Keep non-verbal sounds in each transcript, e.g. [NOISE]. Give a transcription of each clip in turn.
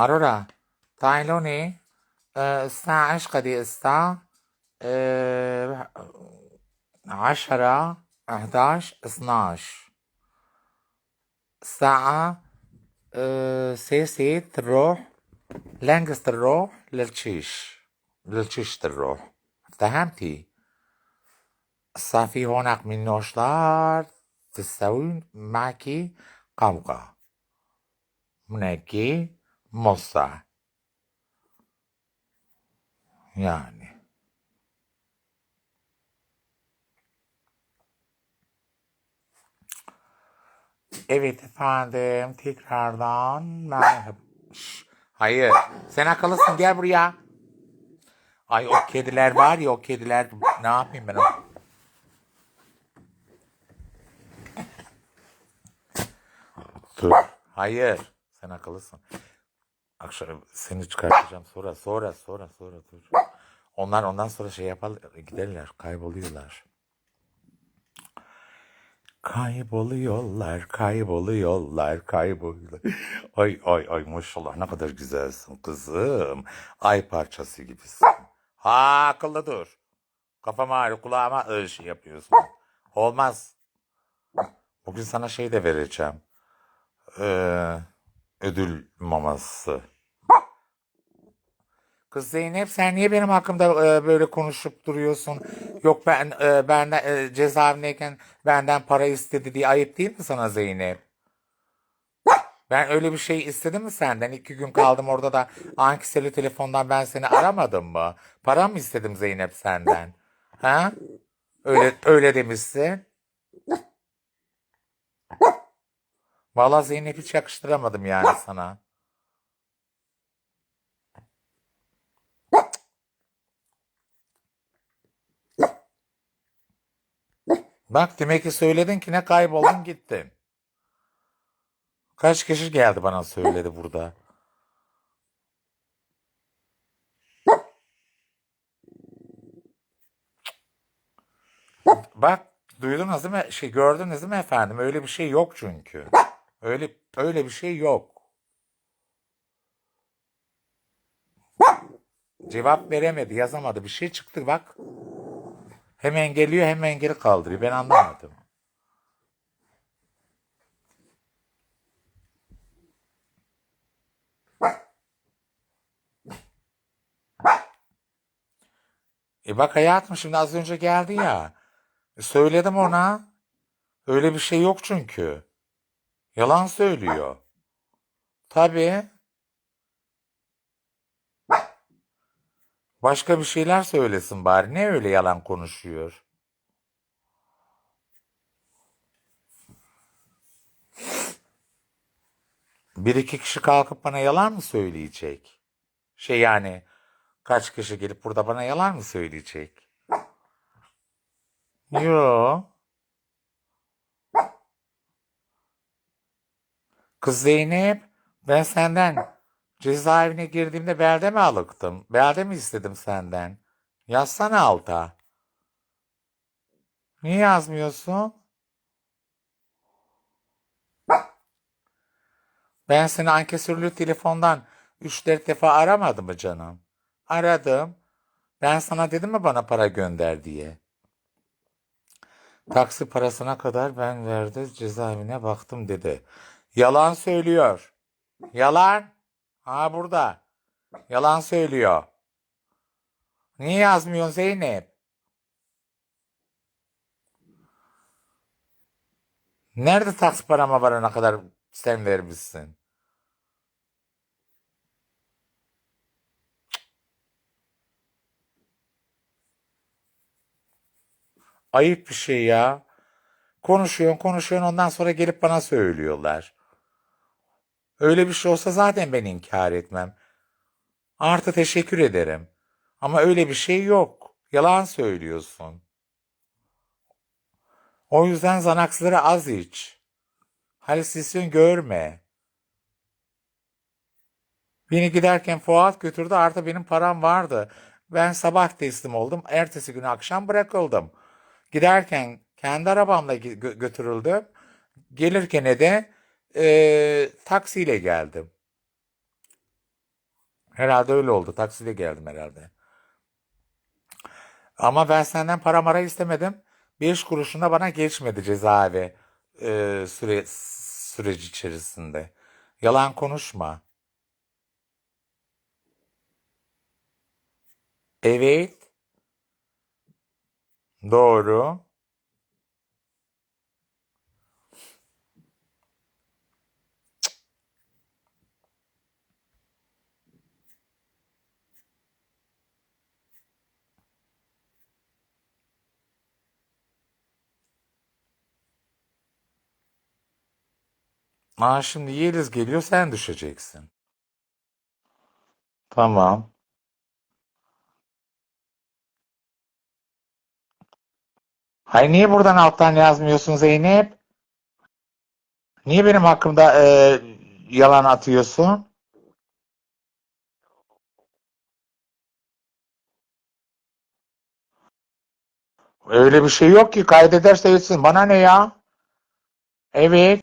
أرورا آه، الساعة إيش قد الساعة عشرة أحداش اثناش الساعة سيسي تروح لانجز تروح للتشيش للتشيش تروح فهمتي الساعة في هناك من نوشتار تسوي معك قوقة مناكي Mossa. Yani. Evet efendim tekrardan merhaba. Hayır sen akıllısın gel buraya. Ay o kediler var ya o kediler ne yapayım ben onu? Dur. Hayır sen akıllısın. Akşam seni çıkartacağım sonra sonra sonra sonra dur. Onlar ondan sonra şey yapar giderler kayboluyorlar. Kayboluyorlar, kayboluyorlar, kayboluyorlar. Ay ay ay maşallah ne kadar güzelsin kızım. Ay parçası gibisin. Ha akıllı dur. Kafama ağrı kulağıma şey yapıyorsun. Olmaz. Bugün sana şey de vereceğim. Ee, ödül maması. Kız Zeynep sen niye benim hakkımda e, böyle konuşup duruyorsun? Yok ben e, benden e, cezaevindeyken benden para istedi diye ayıp değil mi sana Zeynep? Ben öyle bir şey istedim mi senden? İki gün kaldım orada da ankiseli telefondan ben seni aramadım mı? Para mı istedim Zeynep senden? Ha? Öyle öyle demişsin. Vallahi Zeynep hiç yakıştıramadım yani sana. Bak demek ki söyledin ki ne kayboldun gittin. Kaç kişi geldi bana söyledi burada. Bak duydunuz değil mi? Şey gördünüz değil mi efendim? Öyle bir şey yok çünkü. Öyle öyle bir şey yok. Cevap veremedi, yazamadı. Bir şey çıktı bak. Hemen geliyor, hemen geri kaldırıyor. Ben anlamadım. E bak hayatım şimdi az önce geldi ya. E söyledim ona. Öyle bir şey yok çünkü. Yalan söylüyor. Tabii. Başka bir şeyler söylesin bari. Ne öyle yalan konuşuyor? Bir iki kişi kalkıp bana yalan mı söyleyecek? Şey yani kaç kişi gelip burada bana yalan mı söyleyecek? Yo. Kız Zeynep ben senden cezaevine girdiğimde belde mi alıktım? Belde mi istedim senden? Yazsana alta. Niye yazmıyorsun? Ben seni ankesörlü telefondan 3-4 defa aramadım mı canım? Aradım. Ben sana dedim mi bana para gönder diye? Taksi parasına kadar ben verdi cezaevine baktım dedi. Yalan söylüyor. Yalan. Ha burada. Yalan söylüyor. Niye yazmıyorsun Zeynep? Nerede taksi parama varana kadar sen vermişsin? Ayıp bir şey ya. Konuşuyorsun konuşuyorsun ondan sonra gelip bana söylüyorlar. Öyle bir şey olsa zaten ben inkar etmem. Artı teşekkür ederim. Ama öyle bir şey yok. Yalan söylüyorsun. O yüzden zanaksları az iç. Halüsinasyon görme. Beni giderken Fuat götürdü artı benim param vardı. Ben sabah teslim oldum. Ertesi günü akşam bırakıldım. Giderken kendi arabamla gö- götürüldüm. Gelirken de e, taksiyle geldim. Herhalde öyle oldu. Taksiyle geldim herhalde. Ama ben senden para mara istemedim. Beş kuruşuna bana geçmedi cezaevi e, süre, süreci içerisinde. Yalan konuşma. Evet, doğru. Aa, şimdi Yeliz geliyor sen düşeceksin. Tamam. Hay niye buradan alttan yazmıyorsun Zeynep? Niye benim hakkımda e, yalan atıyorsun? Öyle bir şey yok ki kaydederse etsin. Bana ne ya? Evet.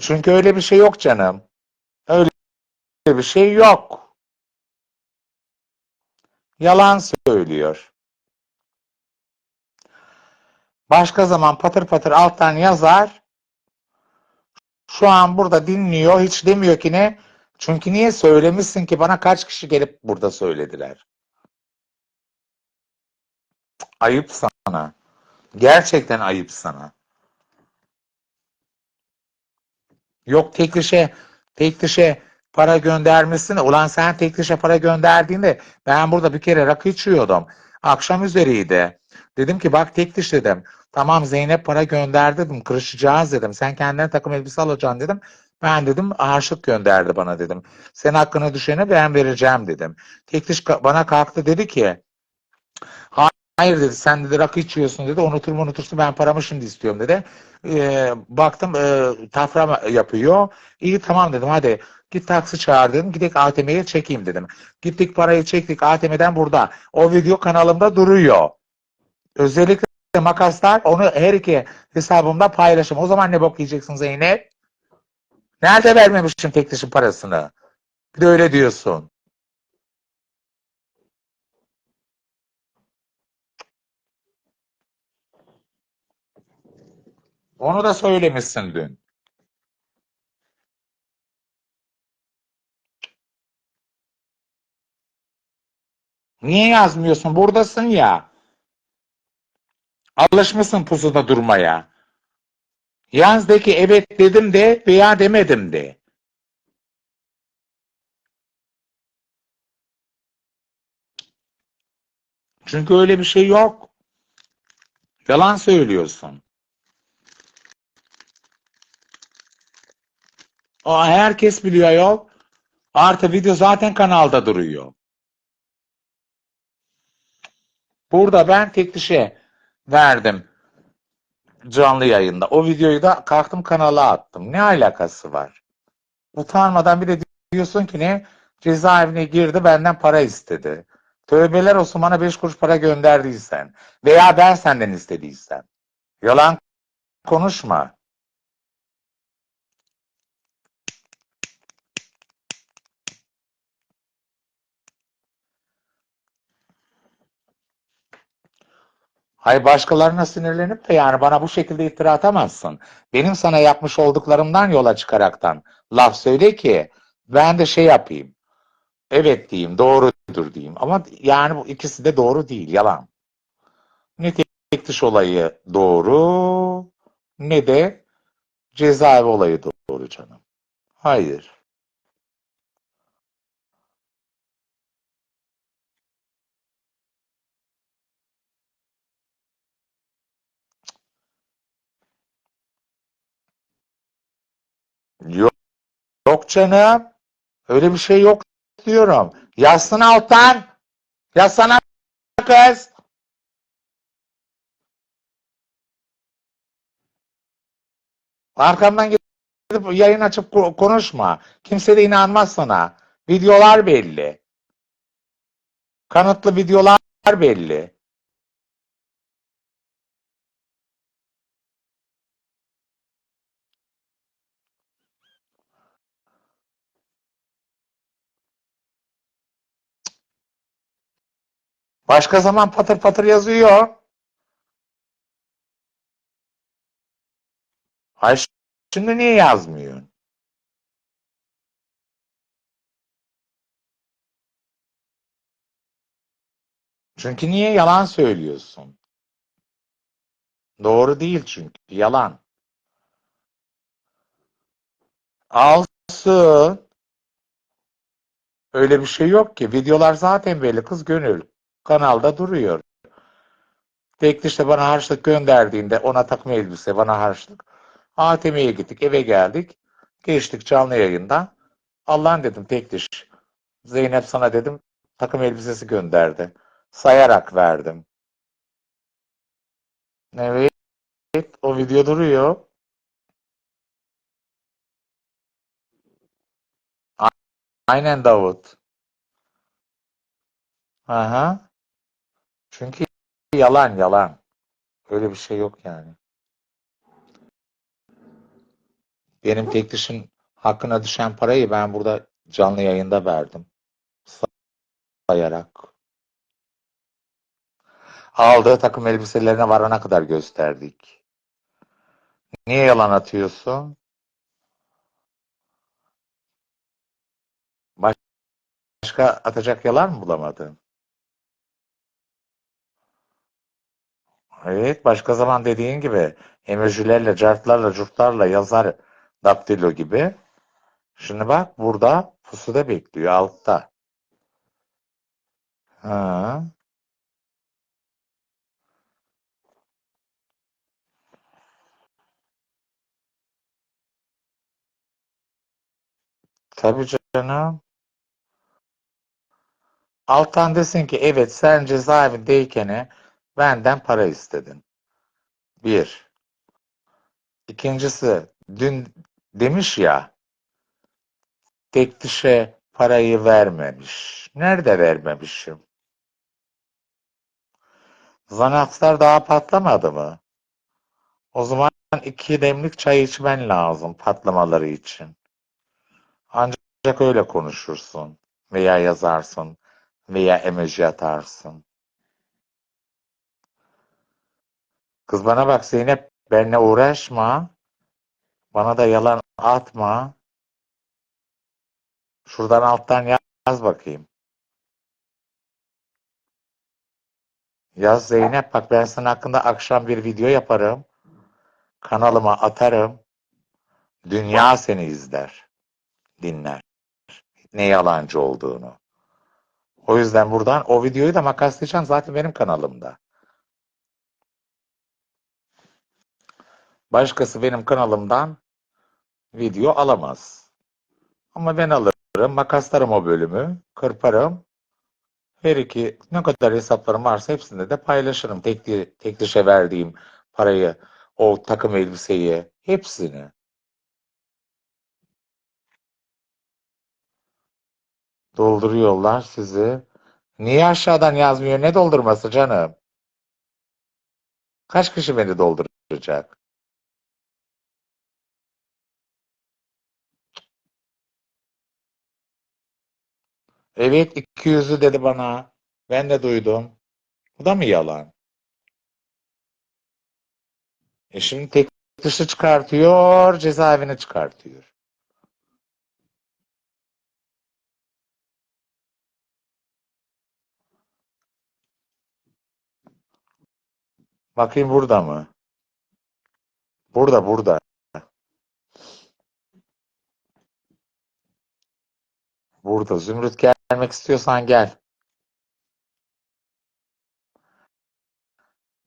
Çünkü öyle bir şey yok canım. Öyle bir şey yok. Yalan söylüyor. Başka zaman patır patır alttan yazar. Şu an burada dinliyor. Hiç demiyor ki ne? Çünkü niye söylemişsin ki bana kaç kişi gelip burada söylediler. Ayıp sana. Gerçekten ayıp sana. Yok tek dişe, tek dişe para göndermişsin. Ulan sen tek dişe para gönderdiğinde ben burada bir kere rakı içiyordum. Akşam üzeriydi. Dedim ki bak tek diş dedim. Tamam Zeynep para gönderdi dedim. Kırışacağız dedim. Sen kendine takım elbise alacaksın dedim. Ben dedim harçlık gönderdi bana dedim. Senin hakkına düşeni ben vereceğim dedim. Tek diş bana kalktı dedi ki Hayır dedi sen dedi rakı içiyorsun dedi unutur mu unutursun ben paramı şimdi istiyorum dedi. Ee, baktım e, tafra yapıyor. İyi tamam dedim hadi git taksi çağır dedim gidip ATM'ye çekeyim dedim. Gittik parayı çektik ATM'den burada. O video kanalımda duruyor. Özellikle makaslar onu her iki hesabımda paylaşım. O zaman ne bok yiyeceksin Zeynep? Nerede vermemişim tek dişin parasını? Bir de öyle diyorsun. Onu da söylemişsin dün. Niye yazmıyorsun? Buradasın ya. Alışmışsın pusuda durmaya. Yaz de ki evet dedim de veya demedim de. Çünkü öyle bir şey yok. Yalan söylüyorsun. O herkes biliyor yok. Artı video zaten kanalda duruyor. Burada ben tek dişe verdim canlı yayında. O videoyu da kalktım kanala attım. Ne alakası var? Utanmadan bir de diyorsun ki ne? Cezaevine girdi benden para istedi. Tövbeler olsun bana 5 kuruş para gönderdiysen. Veya ben senden istediysem. Yalan konuşma. Hay başkalarına sinirlenip de yani bana bu şekilde iftira atamazsın. Benim sana yapmış olduklarımdan yola çıkaraktan laf söyle ki ben de şey yapayım. Evet diyeyim, doğrudur diyeyim. Ama yani bu ikisi de doğru değil, yalan. Ne tek dış olayı doğru ne de cezaevi olayı doğru canım. Hayır. Yok canım. Öyle bir şey yok diyorum. Yazsana alttan. Yazsana kız. Arkamdan gidip yayın açıp ko- konuşma. Kimse de inanmaz sana. Videolar belli. Kanıtlı videolar belli. Başka zaman patır patır yazıyor. Şimdi niye yazmıyorsun? Çünkü niye yalan söylüyorsun? Doğru değil çünkü. Yalan. Alsın. Öyle bir şey yok ki. Videolar zaten belli. Kız gönül. Kanalda duruyor. Tek işte bana harçlık gönderdiğinde ona takım elbise, bana harçlık. ATM'ye gittik, eve geldik. Geçtik canlı yayında. Allah'ın dedim tek diş. Zeynep sana dedim takım elbisesi gönderdi. Sayarak verdim. Evet, o video duruyor. Aynen Davut. Aha. Çünkü yalan yalan. Öyle bir şey yok yani. Benim tek dişin hakkına düşen parayı ben burada canlı yayında verdim. Sayarak. Aldığı takım elbiselerine varana kadar gösterdik. Niye yalan atıyorsun? Başka atacak yalan mı bulamadın? Evet, başka zaman dediğin gibi emojilerle, cartlarla, curtlarla yazar daktilo gibi. Şimdi bak burada pusuda bekliyor altta. Ha. Tabii canım. Alttan desin ki evet sen cezaevindeyken benden para istedin. Bir. İkincisi dün demiş ya tek parayı vermemiş. Nerede vermemişim? Zanakslar daha patlamadı mı? O zaman iki demlik çay içmen lazım patlamaları için. Ancak öyle konuşursun veya yazarsın veya emoji atarsın. Kız bana bak Zeynep benimle uğraşma. Bana da yalan atma. Şuradan alttan yaz bakayım. Yaz Zeynep bak ben senin hakkında akşam bir video yaparım. Kanalıma atarım. Dünya seni izler. Dinler. Ne yalancı olduğunu. O yüzden buradan o videoyu da makaslayacağım zaten benim kanalımda. Başkası benim kanalımdan video alamaz. Ama ben alırım, makaslarım o bölümü, kırparım. Her iki ne kadar hesaplarım varsa hepsinde de paylaşırım. Tek, tek dişe verdiğim parayı, o takım elbiseyi, hepsini. Dolduruyorlar sizi. Niye aşağıdan yazmıyor? Ne doldurması canım? Kaç kişi beni dolduracak? Evet 200'ü dedi bana. Ben de duydum. Bu da mı yalan? E şimdi tek dışı çıkartıyor, cezaevine çıkartıyor. Bakayım burada mı? Burada, burada. Burada. Zümrüt gelmek istiyorsan gel.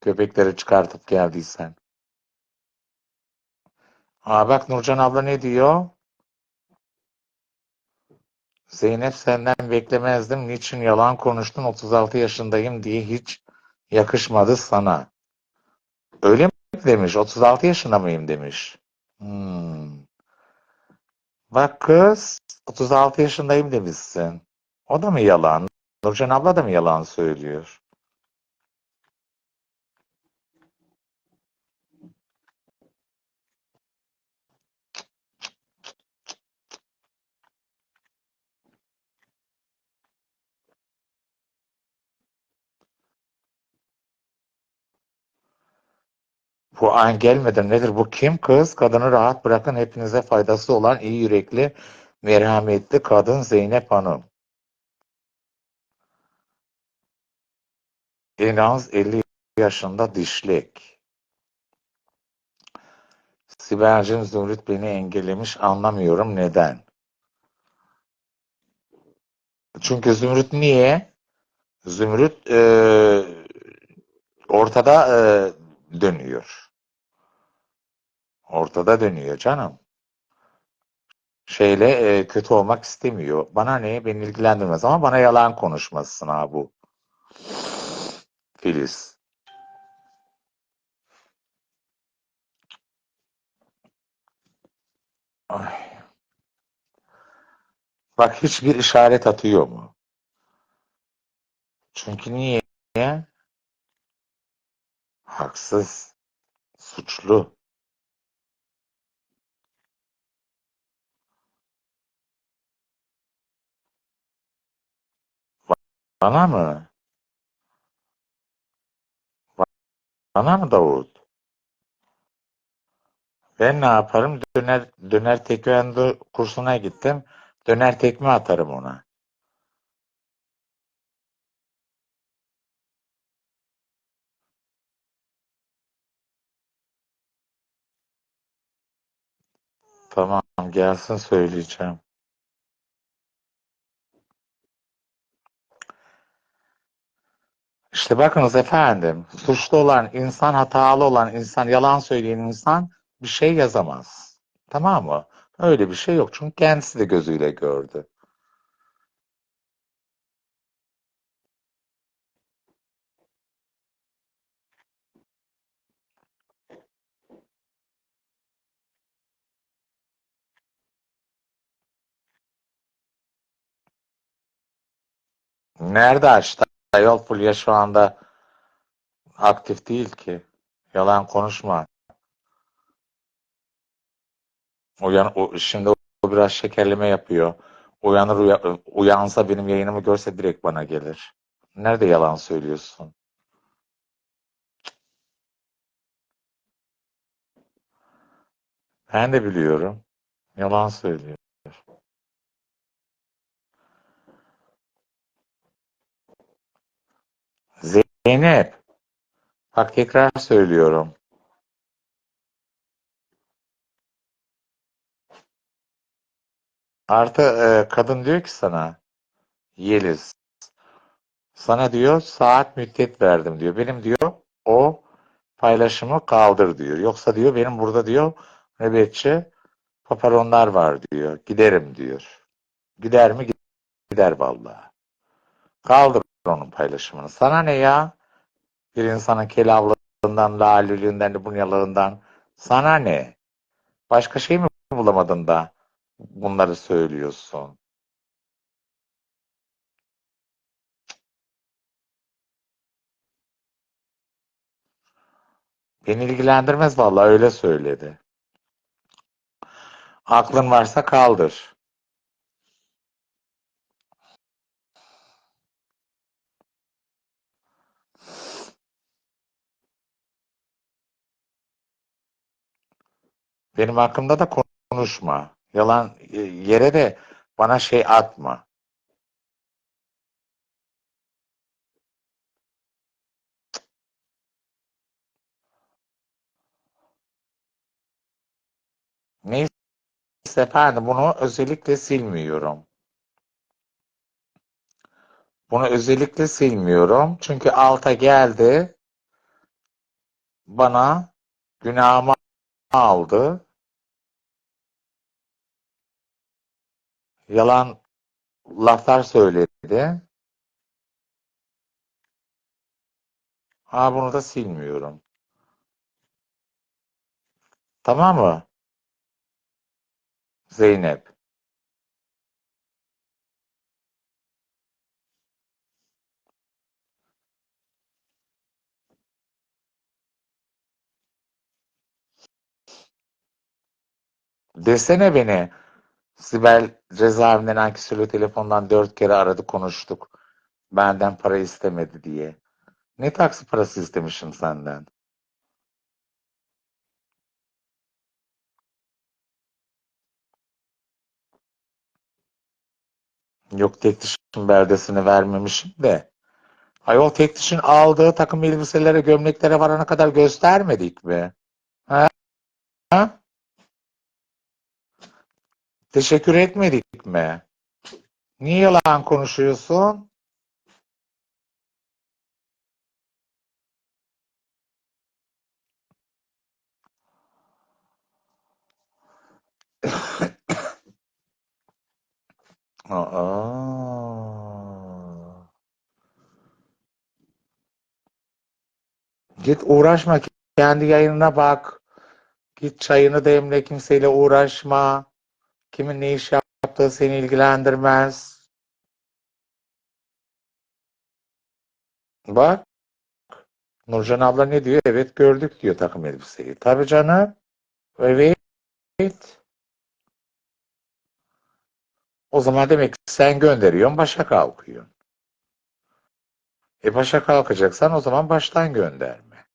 Köpekleri çıkartıp geldiysen. Aa bak Nurcan abla ne diyor? Zeynep senden beklemezdim. Niçin yalan konuştun? 36 yaşındayım diye hiç yakışmadı sana. Öyle mi demiş? 36 yaşında mıyım demiş. Hmm. Bak kız 36 yaşındayım demişsin. O da mı yalan? Nurcan abla da mı yalan söylüyor? Bu an gelmeden nedir? Bu kim kız? Kadını rahat bırakın. Hepinize faydası olan iyi yürekli, merhametli kadın Zeynep Hanım. En az 50 yaşında dişlek. Sibel'cim Zümrüt beni engellemiş. Anlamıyorum neden. Çünkü Zümrüt niye? Zümrüt e, ortada e, dönüyor. Ortada dönüyor canım. Şeyle e, kötü olmak istemiyor. Bana ne? Beni ilgilendirmez ama bana yalan konuşmasın ha bu. Filiz. Ay. Bak hiçbir işaret atıyor mu? Çünkü niye? Haksız, suçlu. Bana mı? Bana mı Davut? Ben ne yaparım? Döner döner tekvando kursuna gittim. Döner tekme atarım ona. Tamam gelsin söyleyeceğim. İşte bakınız efendim, suçlu olan insan, hatalı olan insan, yalan söyleyen insan bir şey yazamaz. Tamam mı? Öyle bir şey yok. Çünkü kendisi de gözüyle gördü. Nerede açtı? Ayol Fulya şu anda aktif değil ki. Yalan konuşma. Uyan, o, şimdi o biraz şekerleme yapıyor. Uyanır uya- uyansa benim yayınımı görse direkt bana gelir. Nerede yalan söylüyorsun? Ben de biliyorum. Yalan söylüyor. Zeynep, bak tekrar söylüyorum. Artı e, kadın diyor ki sana, Yeliz, sana diyor saat müddet verdim diyor. Benim diyor o paylaşımı kaldır diyor. Yoksa diyor benim burada diyor nöbetçi paparonlar var diyor. Giderim diyor. Gider mi? Gider vallahi. Kaldır onun paylaşımını. Sana ne ya? Bir insanın kelavlığından, lalülüğünden, bunyalığından. Sana ne? Başka şey mi bulamadın da bunları söylüyorsun? Beni ilgilendirmez vallahi öyle söyledi. Aklın varsa kaldır. Benim hakkımda da konuşma. Yalan e, yere de bana şey atma. Neyse efendim bunu özellikle silmiyorum. Bunu özellikle silmiyorum. Çünkü alta geldi. Bana günahımı aldı. Yalan laflar söyledi. Ha bunu da silmiyorum. Tamam mı? Zeynep. Desene beni. Sibel cezaevinden ankesörlü telefondan dört kere aradı konuştuk. Benden para istemedi diye. Ne taksi parası istemişim senden? Yok tek dişin berdesini vermemişim de. Ayol tek dişin aldığı takım elbiselere, gömleklere varana kadar göstermedik mi? Ha? ha? Teşekkür etmedik mi? Niye yalan konuşuyorsun? [COUGHS] Aa. Git uğraşma kendi yayınına bak. Git çayını demle kimseyle uğraşma. Kimin ne iş yaptığı seni ilgilendirmez. Bak Nurcan abla ne diyor? Evet gördük diyor takım elbiseyi. Tabii canım. Evet. O zaman demek ki sen gönderiyorsun başa kalkıyorsun. E başa kalkacaksan o zaman baştan gönderme.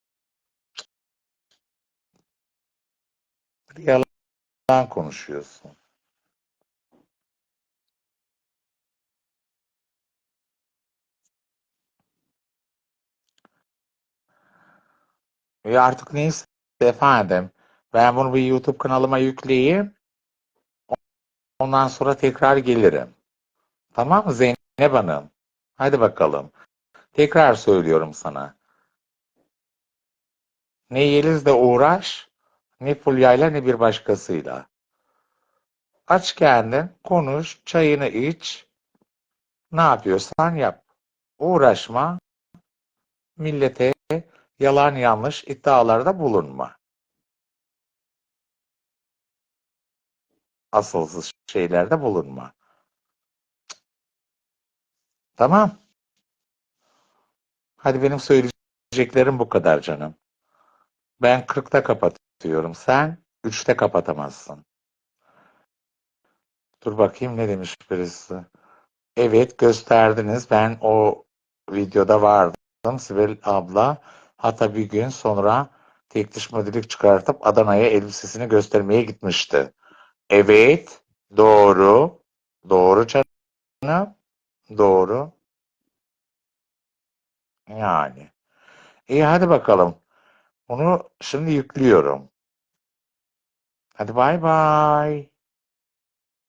Yalan konuşuyorsun. E artık neyse efendim. Ben bunu bir YouTube kanalıma yükleyeyim. Ondan sonra tekrar gelirim. Tamam mı Zeynep Hanım? Hadi bakalım. Tekrar söylüyorum sana. Ne Yeliz'le uğraş, ne Fulya'yla ne bir başkasıyla. Aç kendin, konuş, çayını iç. Ne yapıyorsan yap. Uğraşma. Millete yalan yanlış iddialarda bulunma. Asılsız şeylerde bulunma. Tamam. Hadi benim söyleyeceklerim bu kadar canım. Ben 40'ta kapatıyorum. Sen 3'te kapatamazsın. Dur bakayım ne demiş birisi. Evet gösterdiniz. Ben o videoda vardım. Sibel abla hatta bir gün sonra tek diş çıkartıp Adana'ya elbisesini göstermeye gitmişti. Evet. Doğru. Doğru canım. Doğru. Yani. İyi hadi bakalım. Onu şimdi yüklüyorum. Hadi bay bay.